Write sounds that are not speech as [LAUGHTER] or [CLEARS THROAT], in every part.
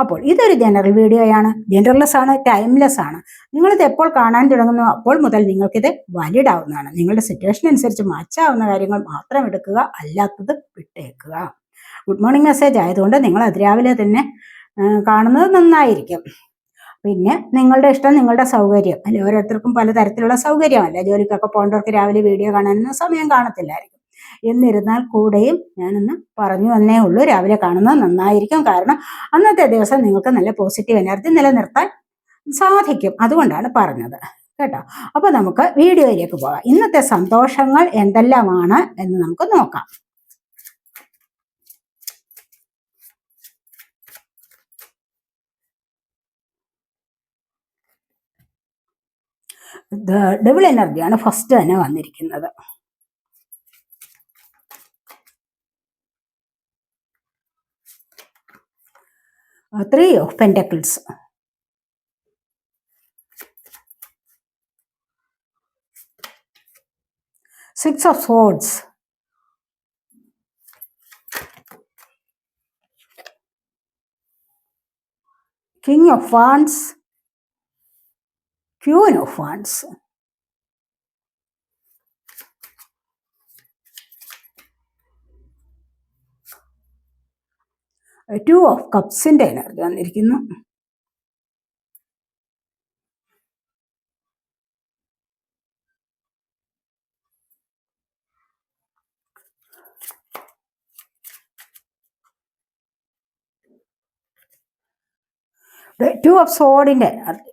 അപ്പോൾ ഇതൊരു ജനറൽ വീഡിയോയാണ്. ജനറൽലെസ് ആണ് ടൈംലെസ് ആണ്. നിങ്ങളിത് എപ്പോൾ കാണാൻ തുടങ്ങുന്നു അപ്പോൾ മുതൽ നിങ്ങൾക്കിത് വാലിഡ് ആവുന്നതാണ് നിങ്ങളുടെ സിറ്റുവേഷൻ അനുസരിച്ച് മാച്ചാവുന്ന കാര്യങ്ങൾ മാത്രം എടുക്കുക അല്ലാത്തത് വിട്ടേക്കുക. ഗുഡ് മോർണിംഗ് മെസ്സേജ് ആയതുകൊണ്ട് നിങ്ങൾ അതിരാവിലെ തന്നെ കാണുന്നത് നന്നായിരിക്കും. പിന്നെ നിങ്ങളുടെ ഇഷ്ടം നിങ്ങളുടെ സൗകര്യം. അല്ലെ ഓരോരുത്തർക്കും പലതരത്തിലുള്ള സൗകര്യമല്ല? ജോലിക്കൊക്കെ പോകേണ്ടവർക്ക് രാവിലെ വീഡിയോ കാണാനൊന്നും സമയം കാണത്തില്ലായിരിക്കും. എന്നിരുന്നാൽ കൂടെയും ഞാനൊന്ന് പറഞ്ഞു തന്നേ ഉള്ളൂ. രാവിലെ കാണുന്നത് നന്നായിരിക്കും. കാരണം അന്നത്തെ ദിവസം നിങ്ങൾക്ക് നല്ല പോസിറ്റീവ് എനർജി നിലനിർത്താൻ സാധിക്കും. അതുകൊണ്ടാണ് പറഞ്ഞത്. കേട്ടോ? അപ്പൊ നമുക്ക് വീഡിയോയിലേക്ക് പോകാം. ഇന്നത്തെ സന്തോഷങ്ങൾ എന്തെല്ലാമാണ് എന്ന് നമുക്ക് നോക്കാം. ഡബിൾ എനർജിയാണ് ഫസ്റ്റ് തന്നെ വന്നിരിക്കുന്നത്. three of pentacles. Six of swords. King of wands. Queen of wands. Two of കപ്സിന്റെ energy വന്നിരിക്കുന്നു. Two of സോഡിന്റെ energy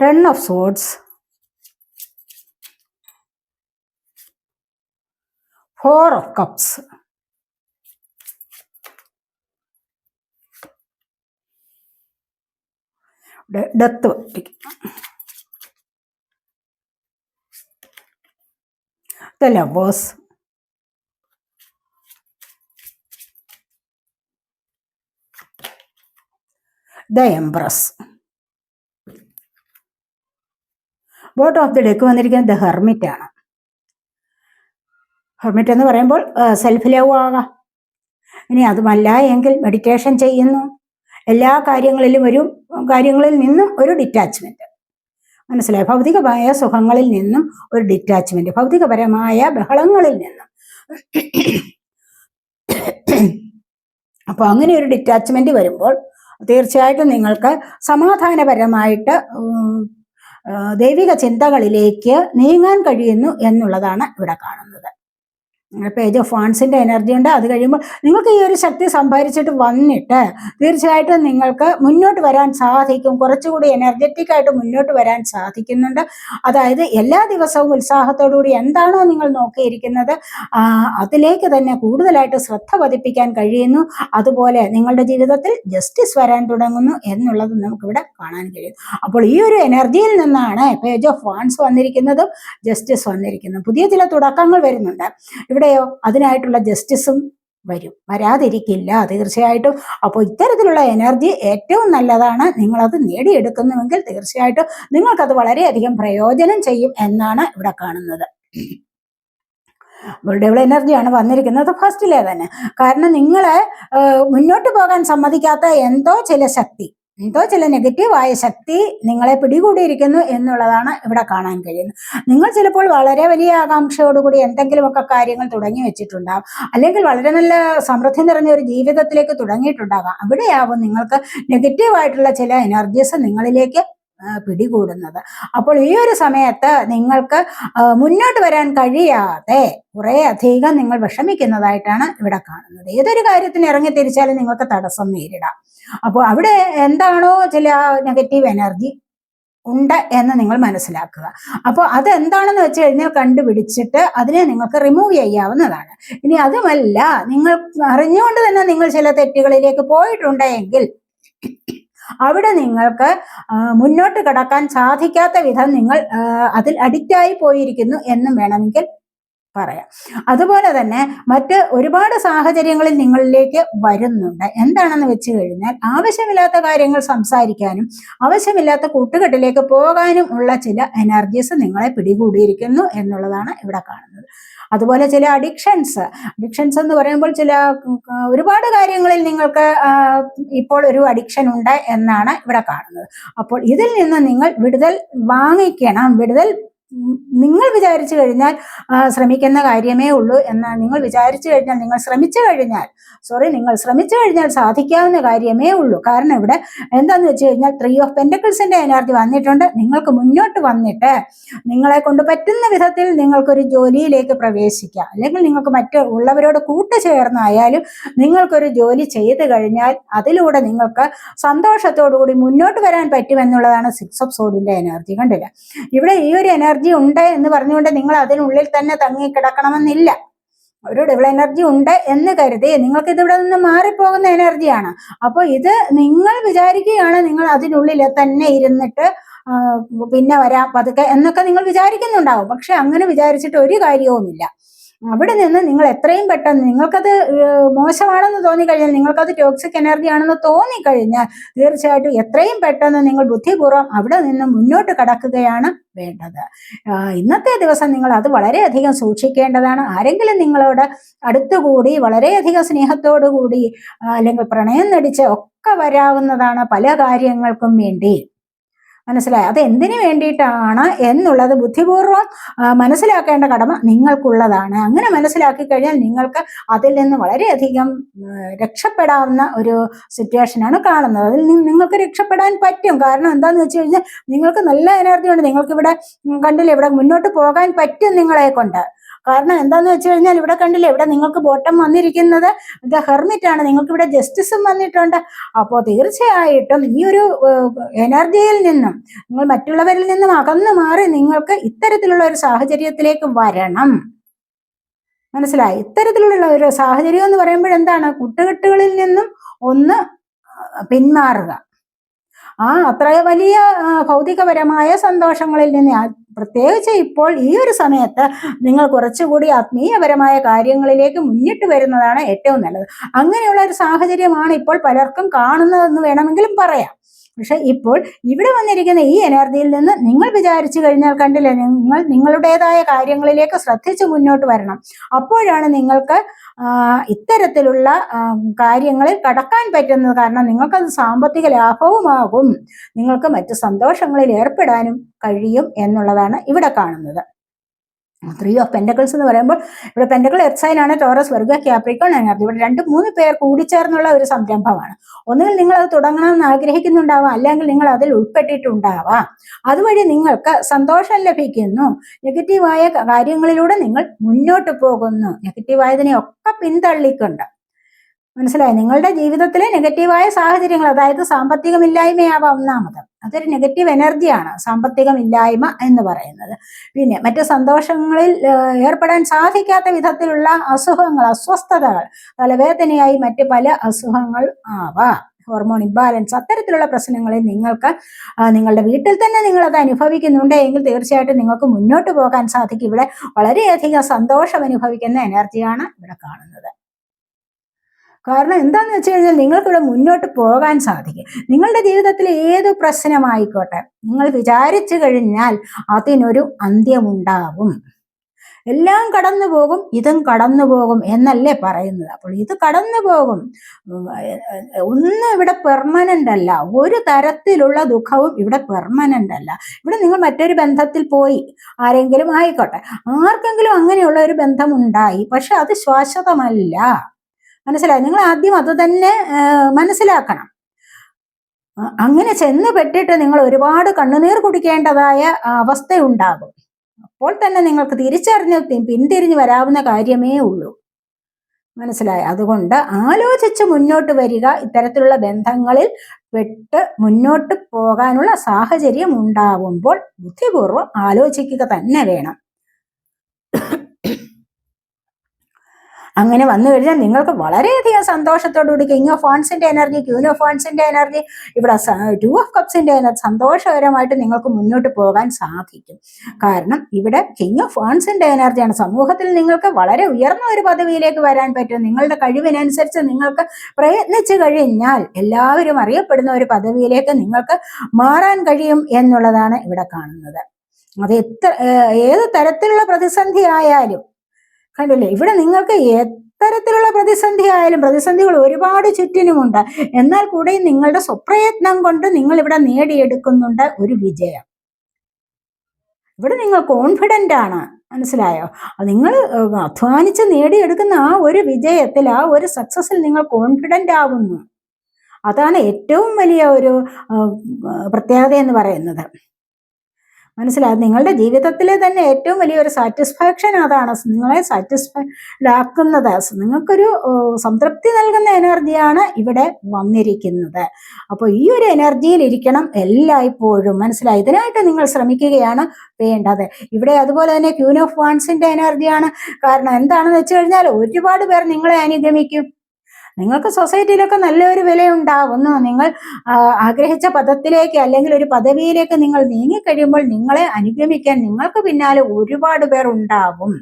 ten of swords four of cups death. The lovers. The empress bot of the deck വന്നിരിക്കുന്നത് the hermit ആണ് hermit എന്ന് പറയുമ്പോൾ self love ആകാം. ഇനി അതുമല്ല എങ്കിൽ meditation ചെയ്യുന്നു. എല്ലാ കാര്യങ്ങളിലും ഒരു കാര്യങ്ങളിൽ നിന്നും ഒരു ഡിറ്റാച്ച്മെന്റ് മനസ്സിലായി? ഭൗതികമായ സുഖങ്ങളിൽ നിന്നും ഒരു ഡിറ്റാച്ച്മെന്റ് ഭൗതികപരമായ ബഹളങ്ങളിൽ നിന്നും. അപ്പോൾ അങ്ങനെ ഒരു ഡിറ്റാച്ച്മെന്റ് വരുമ്പോൾ തീർച്ചയായിട്ടും നിങ്ങൾക്ക് സമാധാനപരമായിട്ട് ദൈവിക ചിന്തകളിലേക്ക് നീങ്ങാൻ കഴിയുന്നു എന്നുള്ളതാണ് ഇവിടെ കാണുന്നത്. പേജ് ഓഫ് ഫാൻസിന്റെ എനർജി ഉണ്ട്. അത് കഴിയുമ്പോൾ നിങ്ങൾക്ക് ഈ ഒരു ശക്തി സംഭരിച്ചിട്ട് വന്നിട്ട് തീർച്ചയായിട്ടും നിങ്ങൾക്ക് മുന്നോട്ട് വരാൻ സാധിക്കും. കുറച്ചുകൂടി എനർജറ്റിക് ആയിട്ട് മുന്നോട്ട് വരാൻ സാധിക്കുന്നുണ്ട്. അതായത് എല്ലാ ദിവസവും ഉത്സാഹത്തോടു കൂടി എന്താണോ നിങ്ങൾ നോക്കിയിരിക്കുന്നത് അതിലേക്ക് തന്നെ കൂടുതലായിട്ട് ശ്രദ്ധ പതിപ്പിക്കാൻ കഴിയുന്നു. അതുപോലെ നിങ്ങളുടെ ജീവിതത്തിൽ ജസ്റ്റിസ് വരാൻ തുടങ്ങുന്നു എന്നുള്ളത് നമുക്കിവിടെ കാണാൻ കഴിയും. അപ്പോൾ ഈ ഒരു എനർജിയിൽ നിന്നാണ് പേജ് ഓഫ് വാൺസ് വന്നിരിക്കുന്നതും ജസ്റ്റിസ് വന്നിരിക്കുന്നതും. പുതിയ ചില തുടക്കങ്ങൾ വരുന്നുണ്ട്. ഇവിടെയോ അതിനായിട്ടുള്ള ജസ്റ്റിസും വരും. വരാതിരിക്കില്ല. തീർച്ചയായിട്ടും അപ്പോൾ ഇത്തരത്തിലുള്ള എനർജി ഏറ്റവും നല്ലതാണ്. നിങ്ങളത് നേടിയെടുക്കുന്നുവെങ്കിൽ തീർച്ചയായിട്ടും നിങ്ങൾക്കത് വളരെയധികം പ്രയോജനം ചെയ്യും എന്നാണ് ഇവിടെ കാണുന്നത്. ഡബിൾ എനർജിയാണ് വന്നിരിക്കുന്നത് ഫസ്റ്റിലെ തന്നെ. കാരണം നിങ്ങളെ മുന്നോട്ട് പോകാൻ സമ്മതിക്കാത്ത എന്തോ ചില ശക്തി. എന്തോ ചില നെഗറ്റീവായ ശക്തി നിങ്ങളെ പിടികൂടിയിരിക്കുന്നു എന്നുള്ളതാണ് ഇവിടെ കാണാൻ കഴിയുന്നത്. നിങ്ങൾ ചിലപ്പോൾ വളരെ വലിയ ആകാംക്ഷയോടുകൂടി എന്തെങ്കിലുമൊക്കെ കാര്യങ്ങൾ തുടങ്ങി വെച്ചിട്ടുണ്ടാകും അല്ലെങ്കിൽ വളരെ നല്ല സമൃദ്ധി നിറഞ്ഞ ഒരു ജീവിതത്തിലേക്ക് തുടങ്ങിയിട്ടുണ്ടാകാം. അവിടെയാവും നിങ്ങൾക്ക് നെഗറ്റീവായിട്ടുള്ള ചില എനർജീസ് നിങ്ങളിലേക്ക് പിടികൂടുന്നത്. അപ്പോൾ ഈ ഒരു സമയത്ത് നിങ്ങൾക്ക് മുന്നോട്ട് വരാൻ കഴിയാതെ കുറെ അധികം നിങ്ങൾ വിഷമിക്കുന്നതായിട്ടാണ് ഇവിടെ കാണുന്നത്. ഏതൊരു കാര്യത്തിന് ഇറങ്ങി തിരിച്ചാലും നിങ്ങൾക്ക് തടസ്സം നേരിടാം. അപ്പോൾ അവിടെ എന്താണോ ചില നെഗറ്റീവ് എനർജി ഉണ്ട് എന്ന് നിങ്ങൾ മനസ്സിലാക്കുക. അപ്പോൾ അത് എന്താണെന്ന് വെച്ച് കഴിഞ്ഞാൽ കണ്ടുപിടിച്ചിട്ട് അതിനെ നിങ്ങൾക്ക് റിമൂവ് ചെയ്യാവുന്നതാണ്. ഇനി അതുമല്ല നിങ്ങൾ അറിഞ്ഞുകൊണ്ട് തന്നെ നിങ്ങൾ ചില തെറ്റുകളിലേക്ക് പോയിട്ടുണ്ടെങ്കിൽ അവിടെ നിങ്ങൾക്ക് മുന്നോട്ട് കടക്കാൻ സാധിക്കാത്ത വിധം നിങ്ങൾ അതിൽ അഡിക്റ്റായി പോയിരിക്കുന്നു എന്നും വേണമെങ്കിൽ പറയാം. അതുപോലെ തന്നെ മറ്റ് ഒരുപാട് സാഹചര്യങ്ങളിൽ നിങ്ങളിലേക്ക് വരുന്നുണ്ട്. എന്താണെന്ന് വെച്ച് കഴിഞ്ഞാൽ ആവശ്യമില്ലാത്ത കാര്യങ്ങൾ സംസാരിക്കാനും ആവശ്യമില്ലാത്ത കൂട്ടുകെട്ടിലേക്ക് പോകാനും ഉള്ള ചില എനർജീസ് നിങ്ങളെ പിടികൂടിയിരിക്കുന്നു എന്നുള്ളതാണ് ഇവിടെ കാണുന്നത്. അതുപോലെ ചില അഡിക്ഷൻസ് അഡിക്ഷൻസ് എന്ന് പറയുമ്പോൾ ചില ഒരുപാട് കാര്യങ്ങളിൽ നിങ്ങൾക്ക് ഇപ്പോൾ ഒരു അഡിക്ഷൻ ഉണ്ട് എന്നാണ് ഇവിടെ കാണുന്നത്. അപ്പോൾ ഇതിൽ നിന്ന് നിങ്ങൾ വിടുതൽ വാങ്ങിക്കണം. വിടുതൽ നിങ്ങൾ വിചാരിച്ചു കഴിഞ്ഞാൽ ശ്രമിക്കുന്ന കാര്യമേ ഉള്ളൂ എന്നാൽ നിങ്ങൾ വിചാരിച്ചു കഴിഞ്ഞാൽ നിങ്ങൾ ശ്രമിച്ചു കഴിഞ്ഞാൽ സോറി നിങ്ങൾ ശ്രമിച്ചു കഴിഞ്ഞാൽ സാധിക്കാവുന്ന കാര്യമേ ഉള്ളൂ. കാരണം ഇവിടെ എന്താന്ന് വെച്ച് കഴിഞ്ഞാൽ ത്രീ ഓഫ് പെൻഡക്കിൾസിന്റെ എനർജി വന്നിട്ടുണ്ട്. നിങ്ങൾക്ക് മുന്നോട്ട് വന്നിട്ട് നിങ്ങളെ കൊണ്ട് പറ്റുന്ന വിധത്തിൽ നിങ്ങൾക്കൊരു ജോലിയിലേക്ക് പ്രവേശിക്കാം. അല്ലെങ്കിൽ നിങ്ങൾക്ക് മറ്റു ഉള്ളവരോട് കൂട്ടുചേർന്നായാലും നിങ്ങൾക്കൊരു ജോലി ചെയ്തു കഴിഞ്ഞാൽ അതിലൂടെ നിങ്ങൾക്ക് സന്തോഷത്തോടു കൂടി മുന്നോട്ട് വരാൻ പറ്റുമെന്നുള്ളതാണ് സിക്സ് ഓഫ് സോഡിന്റെ എനർജി കണ്ടില്ല? ഇവിടെ ഈ ഒരു എനർജി ഉണ്ട് എന്ന് പറഞ്ഞുകൊണ്ട് നിങ്ങൾ അതിനുള്ളിൽ തന്നെ തങ്ങി കിടക്കണമെന്നില്ല. ഒരു ഡബിൾ എനർജി ഉണ്ട് എന്ന് കരുതി നിങ്ങൾക്ക് ഇതിവിടെ നിന്ന് മാറിപ്പോകുന്ന എനർജിയാണ് അപ്പോൾ ഇത് നിങ്ങൾ വിചാരിക്കുകയാണ് നിങ്ങൾ അതിനുള്ളിൽ തന്നെ ഇരുന്നിട്ട് പിന്നെ വരാം പതുക്കെ എന്നൊക്കെ നിങ്ങൾ വിചാരിക്കുന്നുണ്ടാവും. പക്ഷെ അങ്ങനെ വിചാരിച്ചിട്ട് ഒരു കാര്യവുമില്ല. അവിടെ നിന്ന് നിങ്ങൾ എത്രയും പെട്ടെന്ന് നിങ്ങൾക്കത് മോശമാണെന്ന് തോന്നിക്കഴിഞ്ഞാൽ നിങ്ങൾക്കത് ടോക്സിക് എനർജി ആണെന്ന് തോന്നിക്കഴിഞ്ഞാൽ തീർച്ചയായിട്ടും എത്രയും പെട്ടെന്ന് നിങ്ങൾ ബുദ്ധിപൂർവം അവിടെ നിന്ന് മുന്നോട്ട് കടക്കുകയാണ് വേണ്ടത്. ഇന്നത്തെ ദിവസം നിങ്ങൾ അത് വളരെയധികം സൂക്ഷിക്കേണ്ടതാണ്. ആരെങ്കിലും നിങ്ങളോട് അടുത്തുകൂടി വളരെയധികം സ്നേഹത്തോടു കൂടി അല്ലെങ്കിൽ പ്രണയം നടിച്ച് ഒക്കെ വരാവുന്നതാണ് പല കാര്യങ്ങൾക്കും വേണ്ടി. മനസ്സിലായി. അത് എന്തിനു വേണ്ടിയിട്ടാണ് എന്നുള്ളത് ബുദ്ധിപൂർവം മനസ്സിലാക്കേണ്ട കടമ നിങ്ങൾക്കുള്ളതാണ്. അങ്ങനെ മനസ്സിലാക്കി കഴിഞ്ഞാൽ നിങ്ങൾക്ക് അതിൽ നിന്ന് വളരെയധികം രക്ഷപ്പെടാവുന്ന ഒരു സിറ്റുവേഷനാണ് കാണുന്നത്. അതിൽ നിന്ന് നിങ്ങൾക്ക് രക്ഷപ്പെടാൻ പറ്റും. കാരണം എന്താന്ന് വെച്ച് കഴിഞ്ഞാൽ നിങ്ങൾക്ക് നല്ല എനർജി ഉണ്ട്. നിങ്ങൾക്ക് ഇവിടെ ഉം, ഇവിടെ മുന്നോട്ട് പോകാൻ പറ്റും നിങ്ങളെ കൊണ്ട്. കാരണം എന്താന്ന് വെച്ച് കഴിഞ്ഞാൽ ഇവിടെ കണ്ടില്ലേ ഇവിടെ നിങ്ങൾക്ക് ബോട്ടം വന്നിരിക്കുന്നത് ദ ഹെർമിറ്റ് ആണ്. നിങ്ങൾക്ക് ഇവിടെ ജസ്റ്റിസും വന്നിട്ടുണ്ട്. അപ്പോൾ തീർച്ചയായിട്ടും ഈ ഒരു എനർജിയിൽ നിന്നും നിങ്ങൾ മറ്റുള്ളവരിൽ നിന്നും അകന്നു മാറി നിങ്ങൾക്ക് ഇത്തരത്തിലുള്ള ഒരു സാഹചര്യത്തിലേക്ക് വരണം. മനസ്സിലായി? ഇത്തരത്തിലുള്ള ഒരു സാഹചര്യം എന്ന് പറയുമ്പോൾ എന്താണ് കൂട്ടുകെട്ടുകളിൽ നിന്നും ഒന്ന് പിന്മാറുക. ആ അത്ര വലിയ ഭൗതികപരമായ സന്തോഷങ്ങളിൽ നിന്ന് പ്രത്യേകിച്ച് ഇപ്പോൾ ഈ ഒരു സമയത്ത് നിങ്ങൾ കുറച്ചുകൂടി ആത്മീയപരമായ കാര്യങ്ങളിലേക്ക് മുന്നിട്ട് വരുന്നതാണ് ഏറ്റവും നല്ലത്. അങ്ങനെയുള്ള ഒരു സാഹചര്യമാണ് ഇപ്പോൾ പലർക്കും കാണുന്നതെന്ന് വേണമെങ്കിലും പറയാം. പക്ഷെ ഇപ്പോൾ ഇവിടെ വന്നിരിക്കുന്ന ഈ എനർജിയിൽ നിന്ന് നിങ്ങൾ വിചാരിച്ചു കഴിഞ്ഞാൽ കണ്ടില്ലേ നിങ്ങൾ നിങ്ങളുടേതായ കാര്യങ്ങളിലേക്ക് ശ്രദ്ധിച്ച് മുന്നോട്ട് വരണം. അപ്പോഴാണ് നിങ്ങൾക്ക് ഇത്തരത്തിലുള്ള കാര്യങ്ങളിൽ കടക്കാൻ പറ്റുന്നത്. കാരണം നിങ്ങൾക്കത് സാമ്പത്തിക ലാഭവുമാകും. നിങ്ങൾക്ക് മറ്റു സന്തോഷങ്ങളിൽ ഏർപ്പെടാനും കഴിയും എന്നുള്ളതാണ് ഇവിടെ കാണുന്നത്. ത്രീ ഓഫ് പെൻഡക്കിൾസ് എന്ന് പറയുമ്പോൾ ഇവിടെ പെൻഡക്കിൾ എർസൈനാണ് ടോറസ് വർഗ ക്യാപ്രിക്കോൺ എനർജി ഇവിടെ രണ്ട് മൂന്ന് പേർ കൂടി ചേർന്നുള്ള ഒരു സംരംഭമാണ്. ഒന്നുകിൽ നിങ്ങൾ അത് തുടങ്ങണമെന്ന് ആഗ്രഹിക്കുന്നുണ്ടാവാം അല്ലെങ്കിൽ നിങ്ങൾ അതിൽ ഉൾപ്പെട്ടിട്ടുണ്ടാവാം. അതുവഴി നിങ്ങൾക്ക് സന്തോഷം ലഭിക്കുന്നു. നെഗറ്റീവായ കാര്യങ്ങളിലൂടെ നിങ്ങൾ മുന്നോട്ട് പോകുന്നു. നെഗറ്റീവായതിനെ ഒക്കെ പിന്തള്ളിക്കൊണ്ട്. മനസ്സിലായി? നിങ്ങളുടെ ജീവിതത്തിലെ നെഗറ്റീവായ സാഹചര്യങ്ങൾ അതായത് സാമ്പത്തികമില്ലായ്മയാവാം ഒന്നാമത്. അതൊരു നെഗറ്റീവ് എനർജിയാണ് സാമ്പത്തികമില്ലായ്മ എന്ന് പറയുന്നത്. പിന്നെ മറ്റ് സന്തോഷങ്ങളിൽ ഏർപ്പെടാൻ സാധിക്കാത്ത വിധത്തിലുള്ള അസുഖങ്ങൾ അസ്വസ്ഥതകൾ തലവേദനയായി മറ്റ് പല അസുഖങ്ങൾ ആവാം. ഹോർമോൺ ഇംബാലൻസ് അത്തരത്തിലുള്ള പ്രശ്നങ്ങളിൽ നിങ്ങൾക്ക് നിങ്ങളുടെ വീട്ടിൽ തന്നെ നിങ്ങൾ അത് അനുഭവിക്കുന്നുണ്ട് എങ്കിൽ തീർച്ചയായിട്ടും നിങ്ങൾക്ക് മുന്നോട്ട് പോകാൻ സാധിക്കും. ഇവിടെ വളരെയധികം സന്തോഷം അനുഭവിക്കുന്ന എനർജിയാണ് ഇവിടെ കാണുന്നത്. കാരണം എന്താണെന്ന് വെച്ച് കഴിഞ്ഞാൽ നിങ്ങൾക്കിവിടെ മുന്നോട്ട് പോകാൻ സാധിക്കും. നിങ്ങളുടെ ജീവിതത്തിൽ ഏത് പ്രശ്നമായിക്കോട്ടെ നിങ്ങൾ വിചാരിച്ചു കഴിഞ്ഞാൽ അതിനൊരു അന്ത്യമുണ്ടാകും എല്ലാം കടന്നു പോകും ഇതും കടന്നു പോകും എന്നല്ലേ പറയുന്നത്. അപ്പോൾ ഇത് കടന്നു പോകും. ഒന്നും ഇവിടെ പെർമനന്റ് അല്ല. ഒരു തരത്തിലുള്ള ദുഃഖവും ഇവിടെ പെർമനന്റ് അല്ല. ഇവിടെ നിങ്ങൾ മറ്റൊരു ബന്ധത്തിൽ പോയി. ആരെങ്കിലും ആയിക്കോട്ടെ. ആർക്കെങ്കിലും അങ്ങനെയുള്ള ഒരു ബന്ധം ഉണ്ടായി പക്ഷെ അത് ശാശ്വതമല്ല. മനസ്സിലായി? നിങ്ങൾ ആദ്യം അത് തന്നെ മനസ്സിലാക്കണം. അങ്ങനെ ചെന്ന് പെട്ടിട്ട് നിങ്ങൾ ഒരുപാട് കണ്ണുനീർ കുടിക്കേണ്ടതായ അവസ്ഥയുണ്ടാകും. അപ്പോൾ തന്നെ നിങ്ങൾക്ക് തിരിച്ചറിഞ്ഞ് പിന്തിരിഞ്ഞു വരാവുന്ന കാര്യമേ ഉള്ളൂ. മനസ്സിലായി? അതുകൊണ്ട് ആലോചിച്ച് മുന്നോട്ട് വരിക. ഇത്തരത്തിലുള്ള ബന്ധങ്ങളിൽ പെട്ട് മുന്നോട്ട് പോകാനുള്ള സാഹചര്യം ഉണ്ടാവുമ്പോൾ ബുദ്ധിപൂർവം ആലോചിക്കുക തന്നെ വേണം. അങ്ങനെ വന്നു കഴിഞ്ഞാൽ നിങ്ങൾക്ക് വളരെയധികം സന്തോഷത്തോടുകൂടി കിങ് ഓഫ് ഫോൺസിന്റെ എനർജി ക്യൂൻ ഓഫ് ഫോൺസിന്റെ എനർജി ഇവിടെ ടു ഓഫ് കപ്സിന്റെ എനർജി സന്തോഷകരമായിട്ട് നിങ്ങൾക്ക് മുന്നോട്ട് പോകാൻ സാധിക്കും. കാരണം ഇവിടെ കിങ് ഓഫ് ഫോൺസിന്റെ എനർജിയാണ് സമൂഹത്തിൽ നിങ്ങൾക്ക് വളരെ ഉയർന്ന ഒരു പദവിയിലേക്ക് വരാൻ പറ്റും. നിങ്ങളുടെ കഴിവിനനുസരിച്ച് നിങ്ങൾക്ക് പ്രയത്നിച്ചു കഴിഞ്ഞാൽ എല്ലാവരും അറിയപ്പെടുന്ന ഒരു പദവിയിലേക്ക് നിങ്ങൾക്ക് മാറാൻ കഴിയും എന്നുള്ളതാണ് ഇവിടെ കാണുന്നത്. അത് എത്ര ഏത് തരത്തിലുള്ള പ്രതിസന്ധി ആയാലും കണ്ടില്ലേ? ഇവിടെ നിങ്ങൾക്ക് എത്തരത്തിലുള്ള പ്രതിസന്ധി ആയാലും പ്രതിസന്ധികൾ ഒരുപാട് ചുറ്റിനുമുണ്ട്. എന്നാൽ കൂടെ നിങ്ങളുടെ സ്വപ്രയത്നം കൊണ്ട് നിങ്ങൾ ഇവിടെ നേടിയെടുക്കുന്നുണ്ട് ഒരു വിജയം. ഇവിടെ നിങ്ങൾ കോൺഫിഡന്റ് ആണ്. മനസ്സിലായോ? നിങ്ങൾ അധ്വാനിച്ച് നേടിയെടുക്കുന്ന ആ ഒരു വിജയത്തിൽ ആ ഒരു സക്സസ്സിൽ നിങ്ങൾ കോൺഫിഡന്റ് ആവുന്നു. അതാണ് ഏറ്റവും വലിയ ഒരു പ്രത്യേകത എന്ന് പറയുന്നത്. മനസ്സിലായി? നിങ്ങളുടെ ജീവിതത്തിലെ തന്നെ ഏറ്റവും വലിയൊരു സാറ്റിസ്ഫാക്ഷൻ അതാണ് നിങ്ങളെ സാറ്റിസ്ഫൈഡ് ആക്കുന്നത് നിങ്ങൾക്കൊരു സംതൃപ്തി നൽകുന്ന എനർജിയാണ് ഇവിടെ വന്നിരിക്കുന്നത്. അപ്പോൾ ഈ ഒരു എനർജിയിൽ ഇരിക്കണം എല്ലായ്പ്പോഴും. മനസ്സിലായി? ഇതിനായിട്ട് നിങ്ങൾ ശ്രമിക്കുകയാണ് വേണ്ടത്. ഇവിടെ അതുപോലെ തന്നെ ക്യൂൻ ഓഫ് വാൺസിന്റെ എനർജിയാണ് കാരണം എന്താണെന്ന് വെച്ച് കഴിഞ്ഞാൽ ഒരുപാട് പേർ നിങ്ങളെ അനുഗമിക്കും. നിങ്ങൾക്ക് സൊസൈറ്റിയിലൊക്കെ നല്ലൊരു വിലയുണ്ടാവുന്നു. നിങ്ങൾ ആഗ്രഹിച്ച പദത്തിലേക്ക് അല്ലെങ്കിൽ ഒരു പദവിയിലേക്ക് നിങ്ങൾ നീങ്ങിക്കഴിയുമ്പോൾ നിങ്ങളെ അനുഗമിക്കാൻ നിങ്ങൾക്ക് പിന്നാലെ ഒരുപാട് പേർ ഉണ്ടാവും.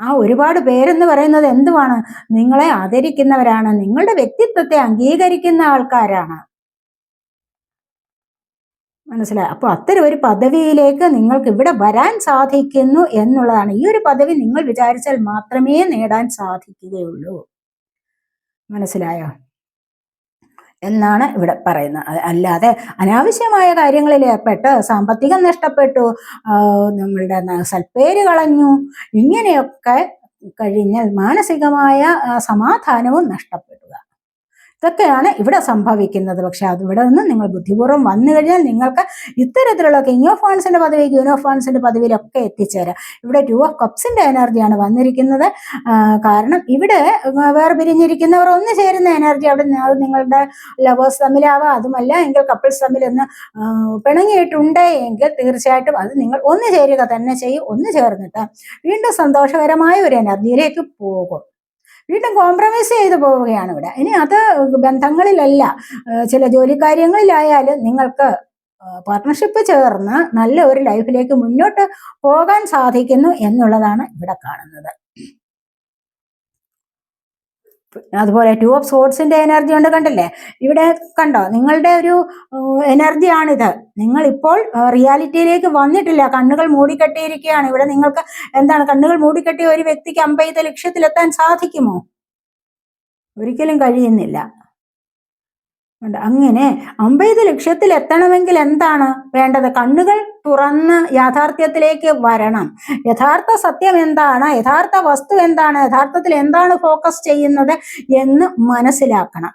ആ ഒരുപാട് പേരെന്ന് പറയുന്നത് എന്തുവാണ്? നിങ്ങളെ ആദരിക്കുന്നവരാണ്. നിങ്ങളുടെ വ്യക്തിത്വത്തെ അംഗീകരിക്കുന്ന ആൾക്കാരാണ്. മനസ്സിലായി? അപ്പൊ അത്തരം ഒരു പദവിയിലേക്ക് നിങ്ങൾക്ക് ഇവിടെ വരാൻ സാധിക്കുന്നു എന്നുള്ളതാണ്. ഈ ഒരു പദവി നിങ്ങൾ വിചാരിച്ചാൽ മാത്രമേ നേടാൻ സാധിക്കുകയുള്ളൂ. മനസ്സിലായോ? എന്നാണ് ഇവിടെ പറയുന്നത്. അല്ലാതെ അനാവശ്യമായ കാര്യങ്ങളിൽ ഏർപ്പെട്ട് സാമ്പത്തികം നഷ്ടപ്പെട്ടു നമ്മളുടെ സൽപ്പേര് കളഞ്ഞു ഇങ്ങനെയൊക്കെ കഴിഞ്ഞാൽ മാനസികമായ സമാധാനവും നഷ്ടപ്പെടുക. ഇതൊക്കെയാണ് ഇവിടെ സംഭവിക്കുന്നത്. പക്ഷെ അത് ഇവിടെ നിന്ന് നിങ്ങൾ ബുദ്ധിപൂർവം വന്നു കഴിഞ്ഞാൽ നിങ്ങൾക്ക് ഇത്തരത്തിലുള്ള കിങ് ഓഫ് ഫോൺസിന്റെ പദവി ക്യൂൻ ഓഫ് ഫോൺസിന്റെ പദവിയിലൊക്കെ എത്തിച്ചേരാം. ഇവിടെ ടു ഓഫ് കപ്സിന്റെ എനർജിയാണ് വന്നിരിക്കുന്നത്. കാരണം ഇവിടെ വേറെ പിരിഞ്ഞിരിക്കുന്നവർ ഒന്ന് ചേരുന്ന എനർജി അവിടെ നിങ്ങളുടെ ലവേഴ്സ് തമ്മിലാവാം. അതുമല്ല എങ്കിൽ കപ്പിൾസ് ആ, പിണങ്ങിയിട്ടുണ്ട് എങ്കിൽ തീർച്ചയായിട്ടും അത് നിങ്ങൾ ഒന്ന് ചേരുക തന്നെ ചെയ്യും. ഒന്ന് ചേർന്നിട്ട് വീണ്ടും സന്തോഷകരമായ ഒരു എനർജിയിലേക്ക് പോകും. വീണ്ടും കോംപ്രമൈസ് ചെയ്തു പോവുകയാണ് ഇവിടെ. ഇനി അത് ബന്ധങ്ങളിലല്ല. ചില ജോലിക്കാര്യങ്ങളിലായാലും നിങ്ങൾക്ക് പാർട്ട്ണർഷിപ്പ് ചേർന്ന് നല്ല ഒരു ലൈഫിലേക്ക് മുന്നോട്ട് പോകാൻ സാധിക്കുന്നു എന്നുള്ളതാണ് ഇവിടെ കാണുന്നത്. അതുപോലെ ടു ഓഫ് സോഡ്സിന്റെ എനർജി ഉണ്ട് കണ്ടില്ലേ? ഇവിടെ കണ്ടോ? നിങ്ങളുടെ ഒരു എനർജിയാണിത് നിങ്ങൾ ഇപ്പോൾ റിയാലിറ്റിയിലേക്ക് വന്നിട്ടില്ല. കണ്ണുകൾ മൂടിക്കെട്ടിയിരിക്കുകയാണ്. ഇവിടെ നിങ്ങൾക്ക് എന്താണ്? കണ്ണുകൾ മൂടിക്കെട്ടിയ ഒരു വ്യക്തിക്ക് അമ്പത് ലക്ഷ്യത്തിലെത്താൻ സാധിക്കുമോ? ഒരിക്കലും കഴിയുന്നില്ല. അങ്ങനെ അമ്പത് ലക്ഷ്യത്തിൽ എത്തണമെങ്കിൽ എന്താണ് വേണ്ടത്? കണ്ണുകൾ തുറന്ന് യാഥാർത്ഥ്യത്തിലേക്ക് വരണം. യഥാർത്ഥ സത്യം എന്താണ്? യഥാർത്ഥ വസ്തു എന്താണ്? യഥാർത്ഥത്തിൽ എന്താണ് ഫോക്കസ് ചെയ്യുന്നത് എന്ന് മനസ്സിലാക്കണം.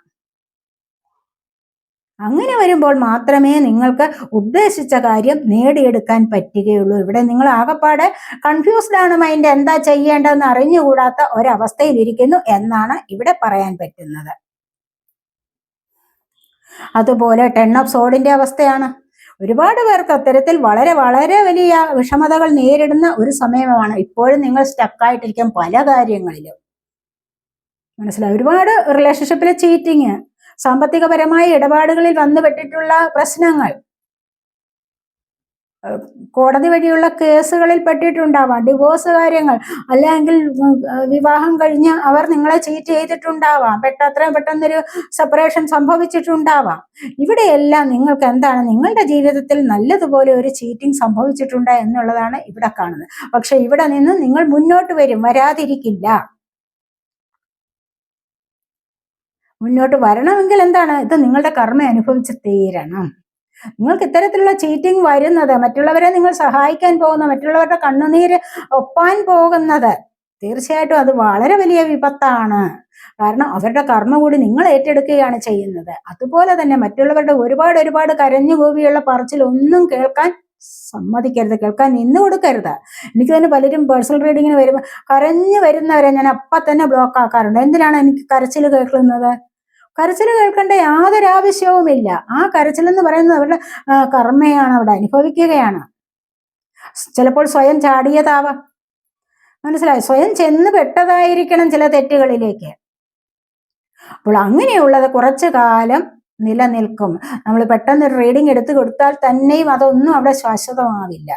അങ്ങനെ വരുമ്പോൾ മാത്രമേ നിങ്ങൾക്ക് ഉദ്ദേശിച്ച കാര്യം നേടിയെടുക്കാൻ പറ്റുകയുള്ളൂ. ഇവിടെ നിങ്ങൾ ആകപ്പാടെ കൺഫ്യൂസ്ഡ് ആണ് മൈൻഡ് എന്താ ചെയ്യേണ്ടതെന്ന് അറിഞ്ഞുകൂടാത്ത ഒരവസ്ഥയിലിരിക്കുന്നു എന്നാണ് ഇവിടെ പറയാൻ പറ്റുന്നത്. അതുപോലെ ടെൺ ഓഫ് സോഡിന്റെ അവസ്ഥയാണ്. ഒരുപാട് പേർക്ക് അത്തരത്തിൽ വളരെ വളരെ വലിയ വിഷമതകൾ നേരിടുന്ന ഒരു സമയമാണ് ഇപ്പോഴും നിങ്ങൾ സ്റ്റക്കായിട്ടിരിക്കും പല കാര്യങ്ങളിലും. മനസ്സിലായി? ഒരുപാട് റിലേഷൻഷിപ്പിലെ ചീറ്റിങ് സാമ്പത്തികപരമായ ഇടപാടുകളിൽ വന്നുപെട്ടിട്ടുള്ള പ്രശ്നങ്ങൾ കോടതി വഴിയുള്ള കേസുകളിൽ പെട്ടിട്ടുണ്ടാവാം ഡിവോഴ്സ് കാര്യങ്ങൾ അല്ലെങ്കിൽ വിവാഹം കഴിഞ്ഞ് അവർ നിങ്ങളെ ചീറ്റ് ചെയ്തിട്ടുണ്ടാവാം പെട്ട അത്രയും പെട്ടെന്നൊരു സെപ്പറേഷൻ സംഭവിച്ചിട്ടുണ്ടാവാം. ഇവിടെയെല്ലാം നിങ്ങൾക്ക് എന്താണ് നിങ്ങളുടെ ജീവിതത്തിൽ നല്ലതുപോലെ ഒരു ചീറ്റിംഗ് സംഭവിച്ചിട്ടുണ്ട് എന്നുള്ളതാണ് ഇവിടെ കാണുന്നത്. പക്ഷെ ഇവിടെ നിന്ന് നിങ്ങൾ മുന്നോട്ട് വരും വരാതിരിക്കില്ല. മുന്നോട്ട് വരണമെങ്കിൽ എന്താണ് ഇത് നിങ്ങളുടെ കർമ്മ അനുഭവിച്ച് തീരണം. നിങ്ങൾക്ക് ഇത്തരത്തിലുള്ള ചീറ്റിംഗ് വരുന്നത് മറ്റുള്ളവരെ നിങ്ങൾ സഹായിക്കാൻ പോകുന്ന മറ്റുള്ളവരുടെ കണ്ണുനീര് ഒപ്പാൻ പോകുന്നത് തീർച്ചയായിട്ടും അത് വളരെ വലിയ വിപത്താണ്. കാരണം അവരുടെ കർമ്മ കൂടി നിങ്ങൾ ഏറ്റെടുക്കുകയാണ് ചെയ്യുന്നത്. അതുപോലെ തന്നെ മറ്റുള്ളവരുടെ ഒരുപാട് ഒരുപാട് കരഞ്ഞു കൂവിയുള്ള പറച്ചിൽ ഒന്നും കേൾക്കാൻ സമ്മതിക്കരുത് കേൾക്കാൻ നിന്ന് കൊടുക്കരുത്. എനിക്ക് തന്നെ പലരും പേഴ്സണൽ റീഡിങ്ങിന് വരുമ്പോൾ കരഞ്ഞു വരുന്നവരെ ഞാൻ അപ്പം തന്നെ ബ്ലോക്ക് ആക്കാറുണ്ട്. എന്തിനാണ് എനിക്ക് കരച്ചിൽ കേൾക്കുന്നത്? കരച്ചിൽ കേൾക്കേണ്ട യാതൊരു ആവശ്യവുമില്ല. ആ കരച്ചിൽ എന്ന് പറയുന്നത് അവരുടെ കർമ്മയാണ് അവിടെ അനുഭവിക്കുകയാണ്. ചിലപ്പോൾ സ്വയം ചാടിയതാവാം. മനസ്സിലായി? സ്വയം ചെന്ന് പെട്ടതായിരിക്കണം ചില തെറ്റുകളിലേക്ക്. അപ്പോൾ അങ്ങനെയുള്ളത് കുറച്ചു കാലം നിലനിൽക്കും. നമ്മൾ പെട്ടെന്ന് ഒരു റീഡിംഗ് എടുത്തു കൊടുത്താൽ തന്നെയും അതൊന്നും അവിടെ ശാശ്വതമാവില്ല.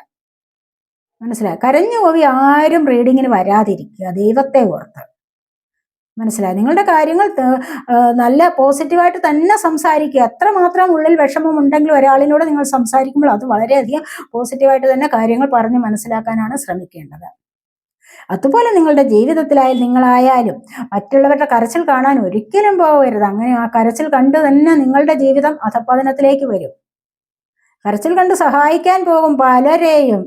മനസ്സിലായി? കരഞ്ഞു പോയി ആരും റീഡിങ്ങിന് വരാതിരിക്കുക ദൈവത്തെ ഓർത്ത്. മനസ്സിലായി. നിങ്ങളുടെ കാര്യങ്ങൾ നല്ല പോസിറ്റീവായിട്ട് തന്നെ സംസാരിക്കുക. എത്ര മാത്രം ഉള്ളിൽ വിഷമം ഉണ്ടെങ്കിലും ഒരാളിനോട് നിങ്ങൾ സംസാരിക്കുമ്പോൾ അത് വളരെയധികം പോസിറ്റീവായിട്ട് തന്നെ കാര്യങ്ങൾ പറഞ്ഞ് മനസ്സിലാക്കാനാണ് ശ്രമിക്കേണ്ടത്. അതുപോലെ നിങ്ങളുടെ ജീവിതത്തിലായാലും നിങ്ങളായാലും മറ്റുള്ളവരുടെ കരച്ചിൽ കാണാൻ ഒരിക്കലും പോകരുത്. അങ്ങനെ ആ കരച്ചിൽ കണ്ട് തന്നെ നിങ്ങളുടെ ജീവിതം അധപ്പതനത്തിലേക്ക് വരും. കരച്ചിൽ കണ്ട് സഹായിക്കാൻ പോകും പലരെയും.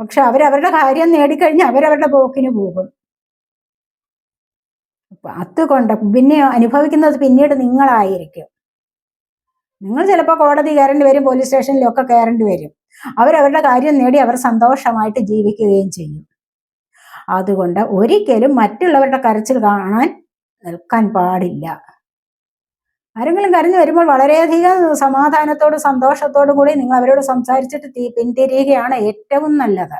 പക്ഷെ അവരവരുടെ കാര്യം നേടിക്കഴിഞ്ഞ് അവരവരുടെ പോക്കിന് പോകും. അതുകൊണ്ട് പിന്നെ അനുഭവിക്കുന്നത് പിന്നീട് നിങ്ങളായിരിക്കും. നിങ്ങൾ ചിലപ്പോൾ കോടതി കയറേണ്ടി വരും പോലീസ് സ്റ്റേഷനിലൊക്കെ കയറേണ്ടി വരും. അവരവരുടെ കാര്യം നേടി അവർ സന്തോഷമായിട്ട് ജീവിക്കുകയും ചെയ്യും. അതുകൊണ്ട് ഒരിക്കലും മറ്റുള്ളവരുടെ കരച്ചിൽ കാണാൻ നിൽക്കാൻ പാടില്ല. ആരെങ്കിലും കരഞ്ഞു വരുമ്പോൾ വളരെയധികം സമാധാനത്തോടും സന്തോഷത്തോടും കൂടി നിങ്ങൾ അവരോട് സംസാരിച്ചിട്ട് തീ പിന്തിരിയുകയാണ് ഏറ്റവും നല്ലത്.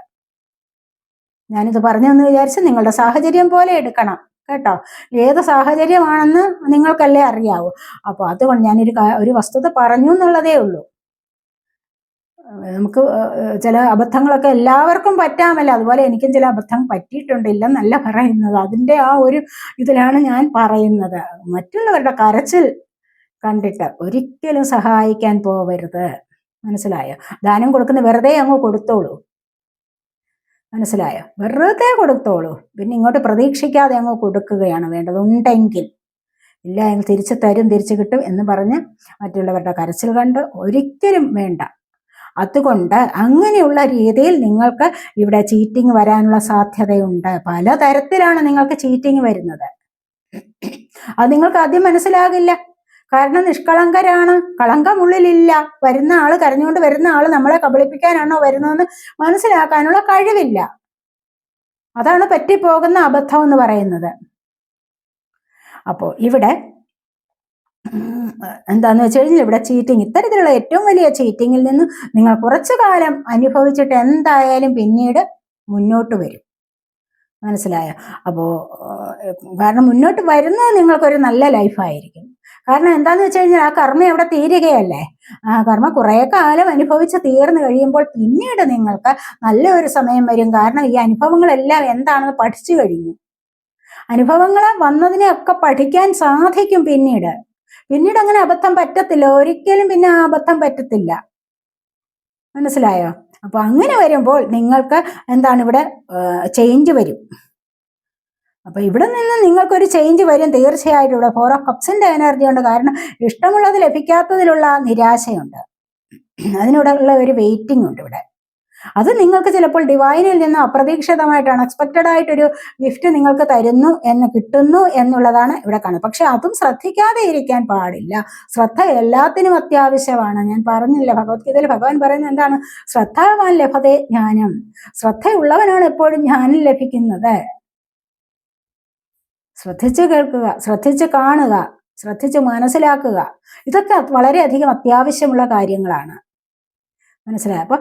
ഞാനിത് പറഞ്ഞെന്ന് വിചാരിച്ച് നിങ്ങളുടെ സാഹചര്യം പോലെ എടുക്കണം. കേട്ടോ? ഏത് സാഹചര്യമാണെന്ന് നിങ്ങൾക്കല്ലേ അറിയാവൂ. അപ്പോൾ അതുകൊണ്ട് ഞാനൊരു ഒരു വസ്തുത പറഞ്ഞു എന്നുള്ളതേ ഉള്ളൂ. നമുക്ക് ചില അബദ്ധങ്ങളൊക്കെ എല്ലാവർക്കും പറ്റാമല്ലോ. അതുപോലെ എനിക്കും ചില അബദ്ധം പറ്റിയിട്ടുണ്ട് ഇല്ലെന്നല്ല പറയുന്നത്. അതിന്റെ ആ ഒരു ഇതിലാണ് ഞാൻ പറയുന്നത്. മറ്റുള്ളവരുടെ കരച്ചിൽ കണ്ടിട്ട് ഒരിക്കലും സഹായിക്കാൻ പോവരുത്. മനസ്സിലായോ? ദാനം കൊടുക്കുന്ന വെറുതെ അങ്ങ് കൊടുത്തോളൂ. മനസ്സിലായോ? വെറുതെ കൊടുത്തോളൂ. പിന്നെ ഇങ്ങോട്ട് പ്രതീക്ഷിക്കാതെ അങ്ങ് കൊടുക്കുകയാണ് വേണ്ടത് ഉണ്ടെങ്കിൽ. ഇല്ല എങ്കിൽ തിരിച്ചു തരും തിരിച്ചു കിട്ടും എന്ന് പറഞ്ഞ് മറ്റുള്ളവരുടെ കരച്ചിൽ കണ്ട് ഒരിക്കലും വേണ്ട. അതുകൊണ്ട് അങ്ങനെയുള്ള രീതിയിൽ നിങ്ങൾക്ക് ഇവിടെ ചീറ്റിംഗ് വരാനുള്ള സാധ്യതയുണ്ട്. പല തരത്തിലാണ് നിങ്ങൾക്ക് ചീറ്റിംഗ് വരുന്നത്. അത് നിങ്ങൾക്ക് ആദ്യം മനസ്സിലാകില്ല. കാരണം നിഷ്കളങ്കരാണ്. കളങ്കമുള്ളിലില്ല വരുന്ന ആൾ കരഞ്ഞുകൊണ്ട് വരുന്ന ആൾ നമ്മളെ കബളിപ്പിക്കാനാണോ വരുന്നതെന്ന് മനസ്സിലാക്കാനുള്ള കഴിവില്ല. അതാണ് പറ്റിപ്പോകുന്ന അബദ്ധം എന്ന് പറയുന്നത്. അപ്പോ ഇവിടെ എന്താന്ന് വെച്ച് കഴിഞ്ഞാൽ ഇവിടെ ചീറ്റിംഗ് ഇത്തരത്തിലുള്ള ഏറ്റവും വലിയ ചീറ്റിങ്ങിൽ നിന്ന് നിങ്ങൾ കുറച്ചു കാലം അനുഭവിച്ചിട്ട് എന്തായാലും പിന്നീട് മുന്നോട്ട് വരും. മനസ്സിലായോ? അപ്പോ കാരണം മുന്നോട്ട് വരുന്നത് നിങ്ങൾക്കൊരു നല്ല ലൈഫായിരിക്കും കാരണം എന്താന്ന് വെച്ച് കഴിഞ്ഞാൽ ആ കർമ്മ അവിടെ തീരുകയല്ലേ? ആ കർമ്മ കുറേ കാലം അനുഭവിച്ച് തീർന്നു കഴിയുമ്പോൾ പിന്നീട് നിങ്ങൾക്ക് നല്ലൊരു സമയം വരും. കാരണം ഈ അനുഭവങ്ങളെല്ലാം എന്താണെന്ന് പഠിച്ചു കഴിഞ്ഞു. അനുഭവങ്ങൾ വന്നതിനെയൊക്കെ പഠിക്കാൻ സാധിക്കും പിന്നീട്. പിന്നീട് അങ്ങനെ അബദ്ധം പറ്റത്തില്ല. ഒരിക്കലും പിന്നെ ആ അബദ്ധം പറ്റത്തില്ല. മനസ്സിലായോ? അപ്പൊ അങ്ങനെ വരുമ്പോൾ നിങ്ങൾക്ക് എന്താണ് ഇവിടെ ചേഞ്ച് വരും. അപ്പൊ ഇവിടെ നിന്ന് നിങ്ങൾക്കൊരു ചേഞ്ച് വരും തീർച്ചയായിട്ടും ഇവിടെ ഫോർ ഓഫ് കപ്സിന്റെ എനർജി ഉണ്ട്. കാരണം ഇഷ്ടമുള്ളത് ലഭിക്കാത്തതിലുള്ള നിരാശയുണ്ട്. അതിനോടുള്ള ഒരു വെയിറ്റിംഗ് ഉണ്ട് ഇവിടെ. അത് നിങ്ങൾക്ക് ചിലപ്പോൾ ഡിവൈനിൽ നിന്ന് അപ്രതീക്ഷിതമായിട്ട് അൺഎക്സ്പെക്റ്റഡ് ആയിട്ടൊരു ഗിഫ്റ്റ് നിങ്ങൾക്ക് തരുന്നു എന്ന് കിട്ടുന്നു എന്നുള്ളതാണ് ഇവിടെ കാണുന്നത്. പക്ഷെ അതും ശ്രദ്ധിക്കാതെ ഇരിക്കാൻ പാടില്ല. ശ്രദ്ധ എല്ലാത്തിനും അത്യാവശ്യമാണ്. ഞാൻ പറഞ്ഞില്ല ഭഗവത്ഗീതയിൽ ഭഗവാൻ പറയുന്നത് എന്താണ്? ശ്രദ്ധാവാൻ ലഭതേ ജ്ഞാനം. ശ്രദ്ധയുള്ളവനാണ് എപ്പോഴും ജ്ഞാനം ലഭിക്കുന്നത്. ശ്രദ്ധിച്ച് കേൾക്കുക ശ്രദ്ധിച്ച് കാണുക ശ്രദ്ധിച്ച് മനസ്സിലാക്കുക ഇതൊക്കെ വളരെയധികം അത്യാവശ്യമുള്ള കാര്യങ്ങളാണ്. മനസ്സിലായി? അപ്പൊ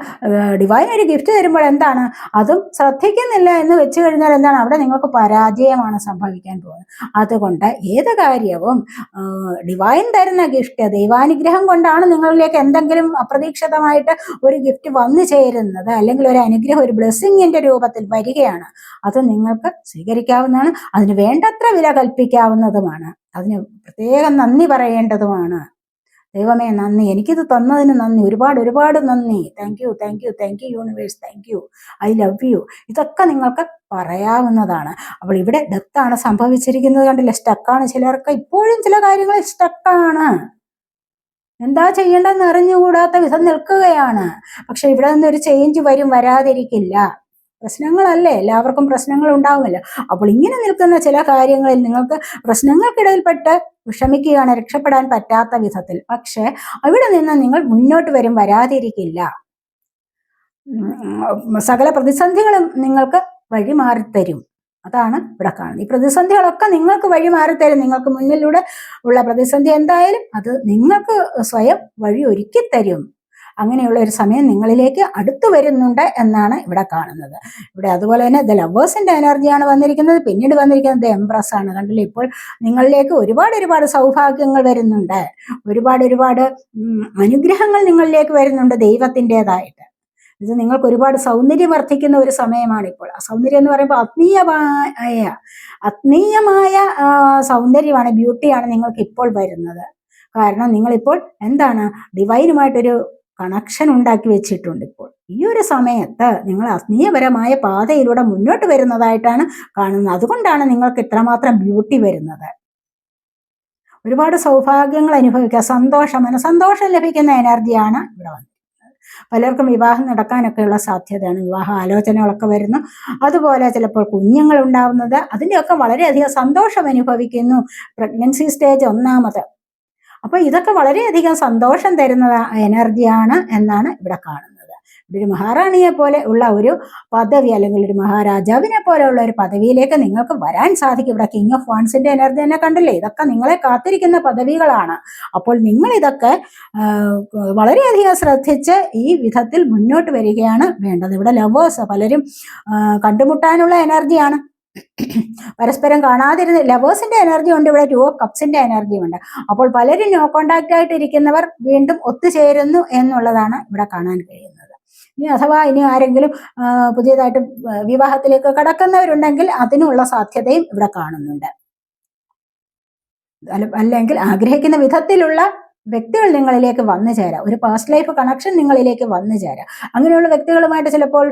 ഡിവൈൻ ഒരു ഗിഫ്റ്റ് തരുമ്പോൾ എന്താണ്? അതും ശ്രദ്ധിക്കുന്നില്ല എന്ന് വെച്ച് കഴിഞ്ഞാൽ എന്താണ്? അവിടെ നിങ്ങൾക്ക് പരാജയമാണ് സംഭവിക്കാൻ പോകുന്നത്. അതുകൊണ്ട് ഏത് കാര്യവും ഡിവൈൻ തരുന്ന ഗിഫ്റ്റ് ദൈവാനുഗ്രഹം കൊണ്ടാണ് നിങ്ങളിലേക്ക് എന്തെങ്കിലും അപ്രതീക്ഷിതമായിട്ട് ഒരു ഗിഫ്റ്റ് വന്നു ചേരുന്നത്. അല്ലെങ്കിൽ ഒരു അനുഗ്രഹം ഒരു ബ്ലെസ്സിങ്ങിന്റെ രൂപത്തിൽ വരികയാണ്. അത് നിങ്ങൾക്ക് സ്വീകരിക്കാവുന്നതാണ്. അതിന് വേണ്ടത്ര വില കൽപ്പിക്കാവുന്നതുമാണ്. അതിന് പ്രത്യേകം നന്ദി പറയേണ്ടതുമാണ്. ദൈവമേ നന്ദി. എനിക്കിത് തന്നതിന് നന്ദി. ഒരുപാട് ഒരുപാട് നന്ദി. Thank you thank you thank you universe thank you I love you ഇതൊക്കെ നിങ്ങൾക്ക് പറയാവുന്നതാണ്. അപ്പോൾ ഇവിടെ ഡെത്താണ് സംഭവിച്ചിരിക്കുന്നത് കണ്ടില്ല? സ്റ്റക്കാണ് ചിലർക്ക്. ഇപ്പോഴും ചില കാര്യങ്ങൾ സ്റ്റക്കാണ് എന്താ ചെയ്യേണ്ടതെന്ന് അറിഞ്ഞുകൂടാത്ത വിധം നിൽക്കുകയാണ്. പക്ഷെ ഇവിടെ നിന്ന് ഒരു ചേഞ്ച് വരും വരാതിരിക്കില്ല. പ്രശ്നങ്ങളല്ലേ? എല്ലാവർക്കും പ്രശ്നങ്ങൾ ഉണ്ടാവുമല്ലോ അപ്പോൾ ഇങ്ങനെ നിൽക്കുന്ന ചില കാര്യങ്ങളിൽ നിങ്ങൾക്ക് പ്രശ്നങ്ങൾക്കിടയിൽപ്പെട്ട് വിഷമിക്കുകയാണ് രക്ഷപ്പെടാൻ പറ്റാത്ത വിധത്തിൽ. പക്ഷെ അവിടെ നിന്ന് നിങ്ങൾ മുന്നോട്ട് വരും വരാതിരിക്കില്ല. സകല പ്രതിസന്ധികളും നിങ്ങൾക്ക് വഴിമാറിത്തരും. അതാണ് ഇവിടെ കാണുന്നത്. ഈ പ്രതിസന്ധികളൊക്കെ നിങ്ങൾക്ക് വഴിമാറിത്തരും. നിങ്ങൾക്ക് മുന്നിലൂടെ ഉള്ള പ്രതിസന്ധി എന്തായാലും അത് നിങ്ങൾക്ക് സ്വയം വഴി ഒരുക്കി തരും അങ്ങനെയുള്ള ഒരു സമയം നിങ്ങളിലേക്ക് അടുത്തു വരുന്നുണ്ട് എന്നാണ് ഇവിടെ കാണുന്നത്. ഇവിടെ അതുപോലെ തന്നെ ദ ലവേഴ്സിന്റെ എനർജിയാണ് വന്നിരിക്കുന്നത്. പിന്നീട് വന്നിരിക്കുന്നത് ദ എംപ്രസ് ആണ്. കണ്ടില്ലേ? ഇപ്പോൾ നിങ്ങളിലേക്ക് ഒരുപാട് ഒരുപാട് സൗഭാഗ്യങ്ങൾ വരുന്നുണ്ട്. ഒരുപാട് ഒരുപാട് അനുഗ്രഹങ്ങൾ നിങ്ങളിലേക്ക് വരുന്നുണ്ട് ദൈവത്തിന്റെതായിട്ട്. ഇത് നിങ്ങൾക്ക് ഒരുപാട് സൗന്ദര്യം വർദ്ധിക്കുന്ന ഒരു സമയമാണ് ഇപ്പോൾ. ആ സൗന്ദര്യം എന്ന് പറയുമ്പോൾ ആത്മീയമായ ആത്മീയമായ സൗന്ദര്യമാണ് ബ്യൂട്ടിയാണ് നിങ്ങൾക്ക് ഇപ്പോൾ വരുന്നത്. കാരണം നിങ്ങളിപ്പോൾ എന്താണ്? ഡിവൈനുമായിട്ടൊരു കണക്ഷൻ ഉണ്ടാക്കി വെച്ചിട്ടുണ്ട് ഇപ്പോൾ. ഈ ഒരു സമയത്ത് നിങ്ങൾ ആത്മീയപരമായ പാതയിലൂടെ മുന്നോട്ട് വരുന്നതായിട്ടാണ് കാണുന്നത്. അതുകൊണ്ടാണ് നിങ്ങൾക്ക് ഇത്രമാത്രം ബ്യൂട്ടി വരുന്നത്. ഒരുപാട് സൗഭാഗ്യങ്ങൾ അനുഭവിക്കുക. സന്തോഷം മനസന്തോഷം ലഭിക്കുന്ന എനർജിയാണ് ഇവിടെ വന്നത് പലർക്കും വിവാഹം നടക്കാനൊക്കെയുള്ള സാധ്യതയാണ്. വിവാഹ ആലോചനകളൊക്കെ വരുന്നു. അതുപോലെ ചിലപ്പോൾ കുഞ്ഞുങ്ങൾ ഉണ്ടാവുന്നത് അതിന്റെയൊക്കെ വളരെയധികം സന്തോഷം അനുഭവിക്കുന്നു. പ്രഗ്നൻസി സ്റ്റേജ് ഒന്നാമത്. അപ്പോൾ ഇതൊക്കെ വളരെയധികം സന്തോഷം തരുന്ന എനർജിയാണ് എന്നാണ് ഇവിടെ കാണുന്നത്. ഒരു മഹാറാണിയെ പോലെ ഉള്ള ഒരു പദവി അല്ലെങ്കിൽ ഒരു മഹാരാജാവിനെ പോലെയുള്ള ഒരു പദവിയിലേക്ക് നിങ്ങൾക്ക് വരാൻ സാധിക്കും. ഇവിടെ കിങ് ഓഫ് വാൺസിന്റെ എനർജി തന്നെ കണ്ടില്ലേ? ഇതൊക്കെ നിങ്ങളെ കാത്തിരിക്കുന്ന പദവികളാണ്. അപ്പോൾ നിങ്ങൾ ഇതൊക്കെ വളരെയധികം ശ്രദ്ധിച്ച് ഈ വിധത്തിൽ മുന്നോട്ട് വരികയാണ് വേണ്ടത്. ഇവിടെ ലവേഴ്സ് പലരും കണ്ടുമുട്ടാനുള്ള എനർജിയാണ് [CLEARS THROAT] പരസ്പരം കാണാതിരുന്ന ലവേഴ്സിന്റെ എനർജി ഉണ്ട്. ഇവിടെ ടു ഓഫ് കപ്സിന്റെ എനർജി ഉണ്ട്. അപ്പോൾ പലരും നോ കോണ്ടാക്ട് ആയിട്ട് ഇരിക്കുന്നവർ വീണ്ടും ഒത്തുചേരുന്നു എന്നുള്ളതാണ് ഇവിടെ കാണാൻ കഴിയുന്നത്. ഇനി അഥവാ ഇനി ആരെങ്കിലും പുതിയതായിട്ട് വിവാഹത്തിലേക്ക് കടക്കുന്നവരുണ്ടെങ്കിൽ അതിനുള്ള സാധ്യതയും ഇവിടെ കാണുന്നുണ്ട്. അല്ല- അല്ലെങ്കിൽ ആഗ്രഹിക്കുന്ന വിധത്തിലുള്ള വ്യക്തികൾ നിങ്ങളിലേക്ക് വന്നു ചേരാം. ഒരു പാസ്റ്റ് ലൈഫ് കണക്ഷൻ നിങ്ങളിലേക്ക് വന്നു ചേരാം. അങ്ങനെയുള്ള വ്യക്തികളുമായിട്ട് ചിലപ്പോൾ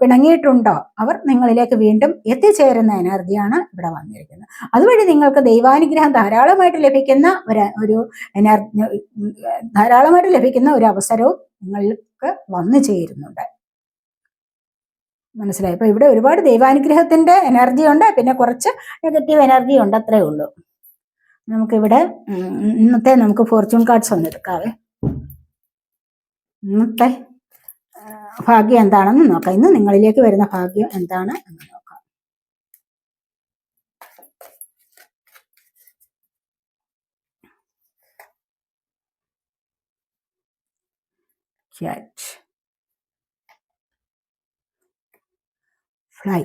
പിണങ്ങിയിട്ടുണ്ടോ? അവർ നിങ്ങളിലേക്ക് വീണ്ടും എത്തിച്ചേരുന്ന എനർജിയാണ് ഇവിടെ വന്നിരിക്കുന്നത്. അതുവഴി നിങ്ങൾക്ക് ദൈവാനുഗ്രഹം ധാരാളമായിട്ട് ലഭിക്കുന്ന ഒരു ഒരു എനർജി ധാരാളമായിട്ട് ലഭിക്കുന്ന ഒരു അവസരവും നിങ്ങൾക്ക് വന്നു ചേരുന്നുണ്ട്. മനസ്സിലായി? അപ്പൊ ഇവിടെ ഒരുപാട് ദൈവാനുഗ്രഹത്തിന്റെ എനർജി ഉണ്ട്. പിന്നെ കുറച്ച് നെഗറ്റീവ് എനർജി ഉണ്ട്. അത്രേ ഉള്ളൂ. നമുക്കിവിടെ ഇന്നത്തെ നമുക്ക് ഫോർച്യൂൺ കാർഡ്സ് ഒന്ന് എടുക്കാവേ. ഇന്നത്തെ ഭാഗ്യം എന്താണെന്ന് നോക്കാം. ഇന്ന് നിങ്ങളിലേക്ക് വരുന്ന ഭാഗ്യം എന്താണ് എന്ന് നോക്കാം. Fly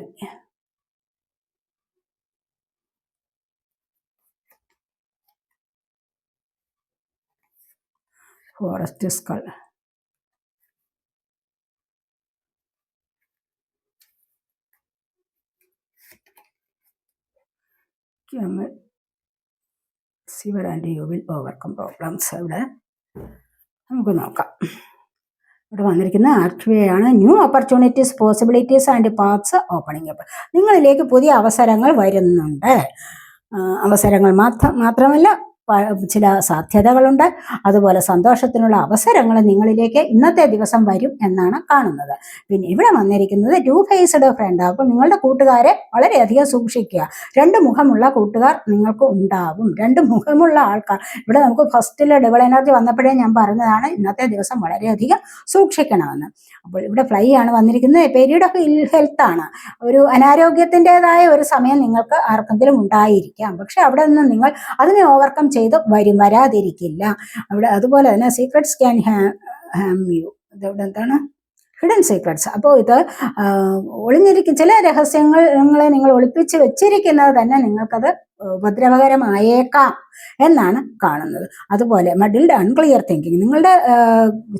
forest skull camel silver and you will overcome problems ഇവിടെ. നമുക്ക് നോക്കാം. ഇവിടെ വന്നിരിക്കുന്ന ആക്ടിവയാണ് new opportunities possibilities and paths opening up. നിങ്ങളിലേക്ക് പുതിയ അവസരങ്ങൾ വരുന്നുണ്ട്. അവസരങ്ങൾ മാത്രം മാത്രമല്ല ചില സാധ്യതകളുണ്ട്. അതുപോലെ സന്തോഷത്തിനുള്ള അവസരങ്ങൾ നിങ്ങളിലേക്ക് ഇന്നത്തെ ദിവസം വരും എന്നാണ് കാണുന്നത്. പിന്നെ ഇവിടെ വന്നിരിക്കുന്നത് ടു ഫേസ്ഡ് ഫ്രണ്ട് അപ്പോൾ നിങ്ങളുടെ കൂട്ടുകാരെ വളരെയധികം സൂക്ഷിക്കുക. രണ്ട് മുഖമുള്ള കൂട്ടുകാർ നിങ്ങൾക്ക് ഉണ്ടാവും. രണ്ട് മുഖമുള്ള ആൾക്കാർ. ഇവിടെ നമുക്ക് ഫസ്റ്റിൽ ഡബിൾ എനർജി വന്നപ്പോഴേ ഞാൻ പറഞ്ഞതാണ് ഇന്നത്തെ ദിവസം വളരെയധികം സൂക്ഷിക്കണമെന്ന്. അപ്പോൾ ഇവിടെ ഫ്ലൈ ആണ് വന്നിരിക്കുന്നത്. പീരീഡ് ഓഫ് ഇൽ ഹെൽത്ത് ആണ്. ഒരു അനാരോഗ്യത്തിന്റെതായ ഒരു സമയം നിങ്ങൾക്ക് ആർക്കെങ്കിലും ഉണ്ടായിരിക്കാം. പക്ഷെ അവിടെ നിന്ന് നിങ്ങൾ അതിനെ ഓവർകം ചെയ്ത് വരും വരാതിരിക്കില്ല. അവിടെ അതുപോലെ തന്നെ സീക്രട്സ് ക്യാൻ ഹാം യു ഇതവിടെ എന്താണ്? ഹിഡൻ സീക്രട്സ് അപ്പോൾ ഇത് ഒളിഞ്ഞിരിക്കും. ചില രഹസ്യങ്ങൾ നിങ്ങളെ നിങ്ങൾ ഒളിപ്പിച്ച് വെച്ചിരിക്കുന്നത് തന്നെ നിങ്ങൾക്കത് ഉപദ്രവകരമായേക്കാം എന്നാണ് കാണുന്നത്. അതുപോലെ മഡിൽഡ് അൺക്ലിയർ തിങ്കിങ് നിങ്ങളുടെ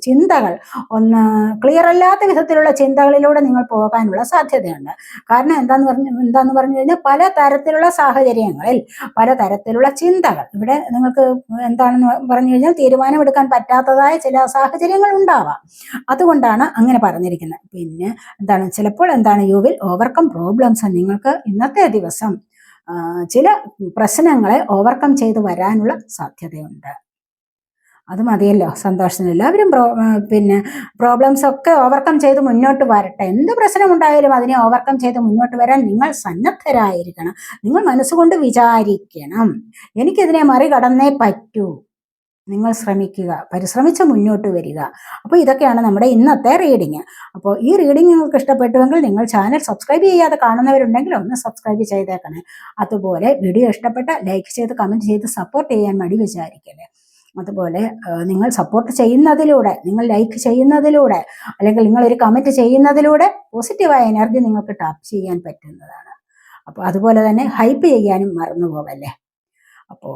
ചിന്തകൾ ഒന്ന് ക്ലിയർ അല്ലാത്ത വിധത്തിലുള്ള ചിന്തകളിലൂടെ നിങ്ങൾ പോകാനുള്ള സാധ്യതയുണ്ട്. കാരണം എന്താന്ന് പറഞ്ഞു എന്താന്ന് പറഞ്ഞു കഴിഞ്ഞാൽ പല തരത്തിലുള്ള സാഹചര്യങ്ങളിൽ പല തരത്തിലുള്ള ചിന്തകൾ. ഇവിടെ നിങ്ങൾക്ക് എന്താണെന്ന് പറഞ്ഞു കഴിഞ്ഞാൽ തീരുമാനമെടുക്കാൻ പറ്റാത്തതായ ചില സാഹചര്യങ്ങൾ ഉണ്ടാവാം. അതുകൊണ്ടാണ് അങ്ങനെ പറഞ്ഞിരിക്കുന്നത്. പിന്നെ എന്താണ് ചിലപ്പോൾ എന്താണ് യു വിൽ ഓവർകം പ്രോബ്ലംസ് നിങ്ങൾക്ക് ഇന്നത്തെ ദിവസം ചില പ്രശ്നങ്ങളെ ഓവർകം ചെയ്ത് വരാനുള്ള സാധ്യതയുണ്ട്. അത് മതിയല്ലോ സന്തോഷത്തിന് എല്ലാവരും പ്രോ പിന്നെ പ്രോബ്ലംസ് ഒക്കെ ഓവർകം ചെയ്ത് മുന്നോട്ട് വരട്ടെ. എന്ത് പ്രശ്നമുണ്ടായാലും അതിനെ ഓവർകം ചെയ്ത് മുന്നോട്ട് വരാൻ നിങ്ങൾ സന്നദ്ധരായിരിക്കണം. നിങ്ങൾ മനസ്സുകൊണ്ട് വിചാരിക്കണം. എനിക്കിതിനെ മറികടന്നേ പറ്റൂ. നിങ്ങൾ ശ്രമിക്കുക പരിശ്രമിച്ച് മുന്നോട്ട് വരിക. അപ്പോൾ ഇതൊക്കെയാണ് നമ്മുടെ ഇന്നത്തെ റീഡിങ്. അപ്പോൾ ഈ റീഡിങ് നിങ്ങൾക്ക് ഇഷ്ടപ്പെട്ടുവെങ്കിൽ നിങ്ങൾ ചാനൽ സബ്സ്ക്രൈബ് ചെയ്യാതെ കാണുന്നവരുണ്ടെങ്കിൽ ഒന്ന് സബ്സ്ക്രൈബ് ചെയ്തേക്കണേ. അതുപോലെ വീഡിയോ ഇഷ്ടപ്പെട്ട ലൈക്ക് ചെയ്ത് കമന്റ് ചെയ്ത് സപ്പോർട്ട് ചെയ്യാൻ മടി വിചാരിക്കല്ലേ. അതുപോലെ നിങ്ങൾ സപ്പോർട്ട് ചെയ്യുന്നതിലൂടെ നിങ്ങൾ ലൈക്ക് ചെയ്യുന്നതിലൂടെ അല്ലെങ്കിൽ നിങ്ങൾ ഒരു കമന്റ് ചെയ്യുന്നതിലൂടെ പോസിറ്റീവായ എനർജി നിങ്ങൾക്ക് ടാപ്പ് ചെയ്യാൻ പറ്റുന്നതാണ്. അപ്പോൾ അതുപോലെ തന്നെ ഹൈപ്പ് ചെയ്യാനും മറന്നു പോകല്ലേ അപ്പോൾ